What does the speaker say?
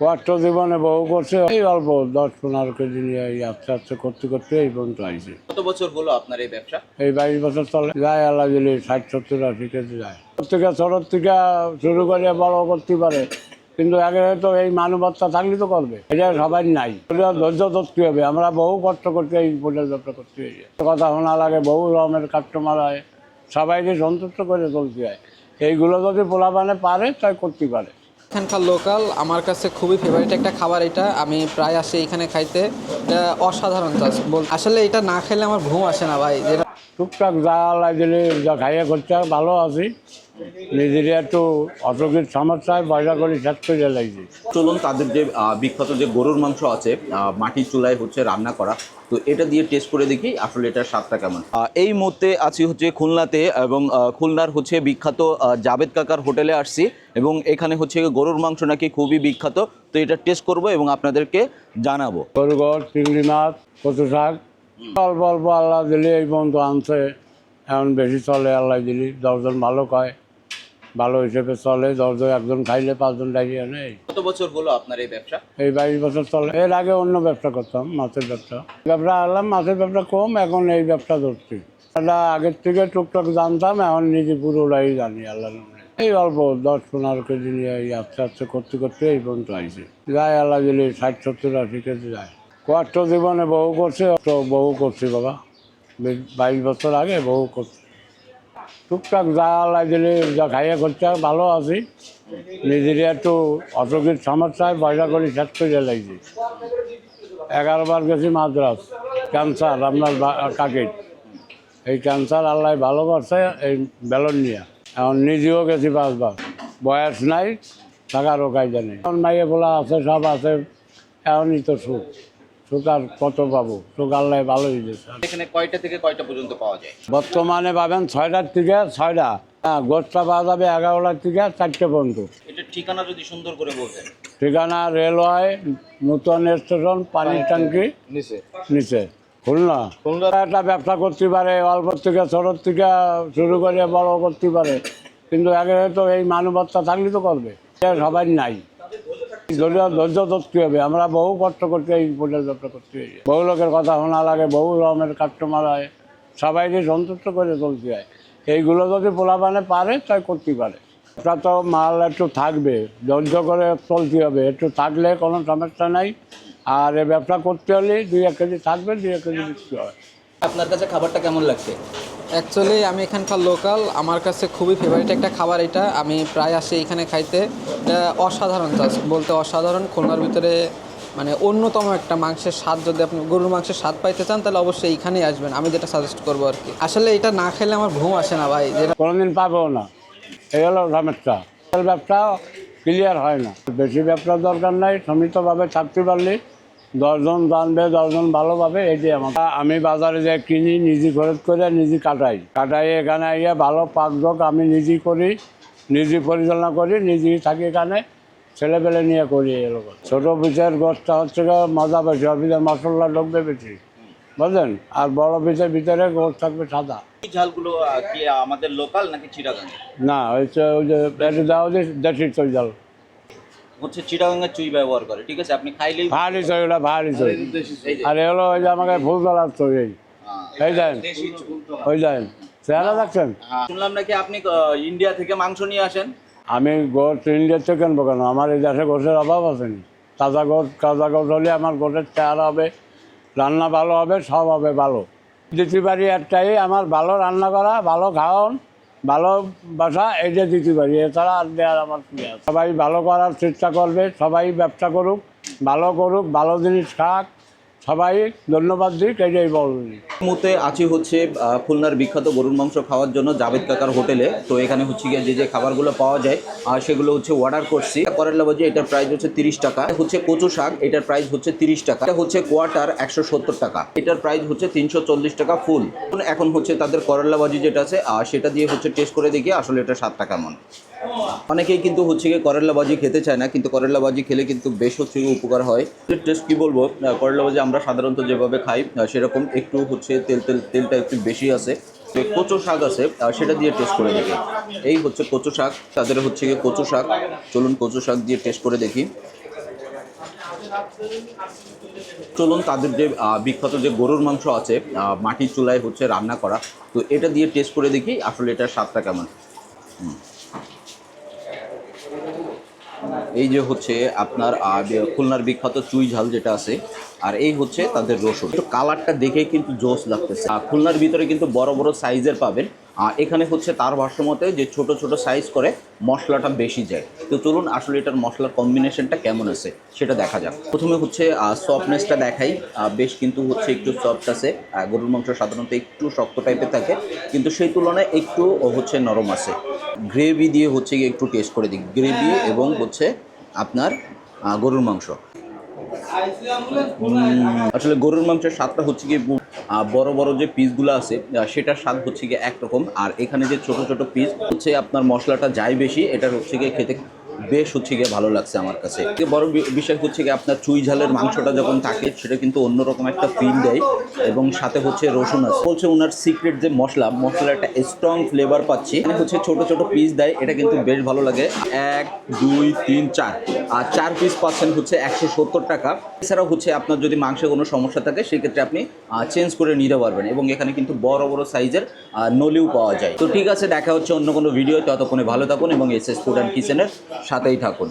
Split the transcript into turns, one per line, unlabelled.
কষ্ট জীবনে বহু করছে এই অল্প দশ পনেরো কেজি নিয়ে এই আস্তে আস্তে করতে করতে এই পর্যন্ত আইছে।
কত বছর হলো আপনার এই ব্যবসা?
এই বাইশ বছর চলে। যায় আল্লাহ দিলে ষাট সত্তর আশি কেজি যায়। ছোট থেকে ছোটোর থেকে শুরু করে বড় করতে পারে। কিন্তু আগে তো এই মানবতা থাকলে তো করবে। এটা সবাই নাই। ধৈর্য ধরতে হবে। আমরা বহু কষ্ট করতে এই ব্যবসা করতে হয়েছে কথা শোনা লাগে বহু রকমের কাস্টমার হয়। সবাইকে সন্তুষ্ট করে চলতে হয়। এইগুলো যদি পোলাপানে পারে তাই করতে পারে।
এখানকার লোকাল আমার কাছে খুবই ফেভারিট একটা খাবার এটা। আমি প্রায় আসি এখানে খাইতে। এটা অসাধারণ চাষ বল আসলে এটা না খেলে আমার ঘুম আসে না ভাই।
টুকটাক যা দিলে যা খাইয়ে করতে ভালো আছি। নিজের একটু অসুখের সমস্যায় পয়সা করে শেষ করে লাগছে
চলুন তাদের যে বিখ্যাত যে গরুর মাংস আছে মাটির চুলায় হচ্ছে রান্না করা। তো এটা দিয়ে টেস্ট করে দেখি আসলে এটার স্বাদটা কেমন। এই মুহূর্তে আছি হচ্ছে খুলনাতে এবং খুলনার হচ্ছে বিখ্যাত জাভেদ কাকার হোটেলে আসছি এবং এখানে হচ্ছে গরুর মাংস নাকি খুবই বিখ্যাত। তো এটা টেস্ট করব এবং আপনাদেরকে জানাব।
গরুগড় চিংড়ি মাছ কচু শাক অল্প অল্প আল্লাহ দিলে এই পর্যন্ত আনছে। এখন বেশি চলে আল্লাহ দিলি। দশজন ভালো খায়। ভালো হিসেবে চলে দশজন একজন খাইলে পাঁচজন ডাইরিয়া আনে।
কত বছর হলো আপনার এই ব্যবসা?
এই বাইশ বছর চলে। এর আগে অন্য ব্যবসা করতাম মাছের ব্যবসা। ব্যবসা আনলাম মাছের ব্যবসা কম এখন এই ব্যবসা ধরছি। এটা আগের থেকে টুকটাক জানতাম এখন নিজে পুরোটাই জানি আল্লাহ এই অল্প দশ পনেরো কেজি নিয়ে এই আস্তে আস্তে করতে করতে এই পর্যন্ত আইছে। যায় আল্লাহ দিলে ষাট সত্তর আশি কেজি যায়। কষ্ট জীবনে বহু করছে বহু করছি বাবা। বাইশ বছর আগে বহু করছি। টুকটাক যা আল্লাহ দিলে, যা খাইয়ে করছে, ভালো আছি। নিজের একটু অসুখের সমস্যায় পয়সা করে শেষ করে লাগছে এগারো বার গেছি মাদ্রাস, ক্যান্সার, আপনার কাকির। এই ক্যান্সার আল্লাহ ভালো করছে, এই বেলন নিয়ে। এখন নিজেও গেছি পাঁচবার। বয়স নাই টাকারও কায়দা নেই। এখন মাইয়ে বলা আছে, সব আছে, এখনই তো সুখ। সুখ আর কত পাবো? সুখ আল্লাহ ভালোই দিয়েছে
এখানে কয়টা থেকে কয়টা পর্যন্ত পাওয়া যায়?
বর্তমানে পাবেন ছয়টার থেকে ছয়টা। হ্যাঁ গোষ্ঠটা পাওয়া যাবে এগারোটার থেকে চারটে পর্যন্ত।
এটা ঠিকানা যদি সুন্দর করে বলতেন।
ঠিকানা রেলওয়ে নতুন স্টেশন পানির ট্যাঙ্কি
নিচে।
নিচে। খুলনা। একটা ব্যবসা করতে পারে অল্প থেকে ছোটোর থেকে শুরু করে বড় করতে পারে। কিন্তু আগে তো এই মানবতা থাকলে তো করবে। সবাই নাই। ধৈর্য ধরতে হবে। আমরা বহু কষ্ট করতে এই ব্যবসা করতে হয়েছে বহু লোকের কথা শোনা লাগে, বহু রকমের কাস্টমার হয়। সবাইকে সন্তুষ্ট করে চলতে হয়। এইগুলো যদি পোলাপানে পারে, তাই করতে পারে। এটা তো মাল একটু থাকবে, ধৈর্য করে চলতে হবে। একটু থাকলে কোনো সমস্যা নাই। আর এই ব্যবসা করতে হলে দুই এক কেজি থাকবে, দুই এক কেজি বিক্রি হয়।
আপনার কাছে খাবারটা কেমন লাগছে?
অ্যাকচুয়ালি আমি এখানকার লোকাল আমার কাছে খুবই ফেভারিট একটা খাবার এটা। আমি প্রায় আসি এখানে খাইতে। এটা অসাধারণ চাষ বলতে অসাধারণ। খুলনার ভিতরে মানে অন্যতম একটা মাংসের স্বাদ। যদি আপনি গরুর মাংসের স্বাদ পাইতে চান তাহলে অবশ্যই এখানেই আসবেন। আমি যেটা সাজেস্ট করব আর কি। আসলে এটা না খেলে আমার ঘুম আসে না ভাই। যেটা
কোনোদিন পাবেও না। এই হলো হোটেল ব্যবসা ক্লিয়ার হয় না। বেশি ব্যবসার দরকার নাই। সমিতভাবে থাকতে পারলে দশজন জানবে দশজন ভালো ভালোভাবে এটি আমার। আমি বাজারে যে কিনি নিজে খরচ করে নিজে কাটাই। কাটাই এখানে আইয়া ভালো পাকযোগ আমি নিজেই করি নিজে পরিচালনা করি নিজেই থাকি এখানে ছেলেপেলে নিয়ে করি এলো ছোটো পিসের গোষ্ঠটা হচ্ছে গিয়ে মজা বেশি অফিসের মশলা ঢুকবে বেশি। বুঝলেন? আর বড় পিসের ভিতরে গোষ্ঠ থাকবে সাদা।
ঝালগুলো কি আমাদের লোকাল নাকি চিটাগাং
না হচ্ছে ওই যে দেশি চই জাল
হচ্ছে চিটাগাঙ্গের চুই ব্যবহার করে ঠিক আছে? আপনি খাইলেই
ভারী চই ওটা ভারী চই।
এই
আর হলো ওই যে আমাকে ফুল তোলার চই এই। এই দেন।
দেশি চুই।
ওই দেন। চেহারা দেখছেন?
শুনলাম নাকি আপনি ইন্ডিয়া থেকে মাংস নিয়ে আসেন?
আমি গোট ইন্ডিয়ার থেকে কেনবো কেন? আমার এই দেশে গোছের অভাব আছেনি তাজা গোট তাজা গোট হলে আমার গোটের চেহারা হবে রান্না ভালো হবে সব হবে ভালো। দিতে পারি একটাই আমার ভালো রান্না করা ভালো খাওয়ান ভালো বাসা এটা দিতে পারি এছাড়া আর দেওয়ার আমার কি? সবাই ভালো করার চেষ্টা করবে, সবাই ব্যবসা করুক, ভালো করুক, ভালো জিনিস খাক সবাই ধন্যবাদ দিক এটাই বলবি
মুহূর্তে আছি হচ্ছে খুলনার বিখ্যাত গরুর মাংস খাওয়ার জন্য জাভেদ কাকার হোটেলে। তো এখানে হচ্ছে গিয়ে যে যে খাবারগুলো পাওয়া যায় আর সেগুলো হচ্ছে অর্ডার করছি। করেলা ভাজি এটার প্রাইস হচ্ছে তিরিশ টাকা হচ্ছে কচু শাক এটার প্রাইস হচ্ছে তিরিশ টাকা। এটা হচ্ছে কোয়াটার একশো সত্তর টাকা। এটার প্রাইস হচ্ছে তিনশো চল্লিশ টাকা ফুল এখন হচ্ছে তাদের করলা ভাজি যেটা আছে আর সেটা দিয়ে হচ্ছে টেস্ট করে দেখি আসলে এটা স্বাদটা কেমন। অনেকেই কিন্তু হচ্ছে গিয়ে করলা ভাজি খেতে চায় না কিন্তু করলা ভাজি খেলে কিন্তু বেশ হচ্ছে উপকার হয়। টেস্ট কি বলব? আহ, করলা ভাজি আমরা সাধারণত যেভাবে খাই সেরকম একটু হচ্ছে তেল তেল, তেলটা একটু বেশি আছে। কচু শাক আছে সেটা দিয়ে টেস্ট করে দেখি। এই হচ্ছে কচু শাক, তাদের হচ্ছে গিয়ে কচু শাক, চলুন কচু শাক দিয়ে টেস্ট করে দেখি। চলুন তাদের যে বিখ্যাত যে গরুর মাংস আছে মাটির চুলায় হচ্ছে রান্না করা, তো এটা দিয়ে টেস্ট করে দেখি আসলে এটার স্বাদটা কেমন। হুম। এই যে হচ্ছে আপনার খুলনার বিখ্যাত চুই ঝাল যেটা আছে, আর এই হচ্ছে তাদের রসুন। কালারটা দেখে কিন্তু জোস লাগতেছে। খুলনার ভিতরে কিন্তু বড় বড় সাইজের পাবেন। এখানে হচ্ছে তার ভাষ্য মতে যে ছোট ছোট সাইজ করে মশলাটা বেশি যায়। তো চলুন আসলে এটার মশলার কম্বিনেশনটা কেমন আছে সেটা দেখা যাক। প্রথমে হচ্ছে সফটনেসটা দেখাই। বেশ কিন্তু হচ্ছে একটু সফট আছে। গরুর মাংস সাধারণত একটু শক্ত টাইপের থাকে। কিন্তু সেই তুলনায় একটু হচ্ছে নরম আছে। গ্রেভি দিয়ে হচ্ছে গিয়ে একটু টেস্ট করে দিই গ্রেভি এবং হচ্ছে আপনার গরুর মাংস। আসলে গরুর মাংসের স্বাদটা হচ্ছে গিয়ে বড় বড় যে পিসগুলো আছে সেটার স্বাদ হচ্ছে গিয়ে একরকম। আর এখানে যে ছোট ছোট পিস, হচ্ছে আপনার মশলাটা যাই বেশি এটা হচ্ছে গিয়ে খেতে বেশ হচ্ছে গিয়ে ভালো লাগছে আমার কাছে। বড় বিষয় হচ্ছে গিয়ে আপনার চুই ঝালের মাংসটা যখন থাকে, সেটা কিন্তু অন্যরকম একটা ফিল দেয় এবং সাথে হচ্ছে রসুন আছে। বলছে ওনার সিক্রেট যে মশলা, মশলার একটা স্ট্রং ফ্লেভার পাচ্ছি। এখানে হচ্ছে ছোট ছোট পিস দেয়, এটা কিন্তু বেশ ভালো লাগে। এক, দুই, তিন, চার। আর চার পিস পাচ্ছেন হচ্ছে একশো সত্তর টাকা। এছাড়াও হচ্ছে আপনার যদি মাংসে কোনো সমস্যা থাকে, সেক্ষেত্রে আপনি চেঞ্জ করে নিতে পারবেন। এবং এখানে কিন্তু বড় বড় সাইজের নলিও পাওয়া যায়। তো ঠিক আছে, দেখা হচ্ছে অন্য কোনো ভিডিও ততক্ষণে ভালো থাকুন এবং এস এস ফুড অ্যান্ড কিচেনের সাথেই থাকুন।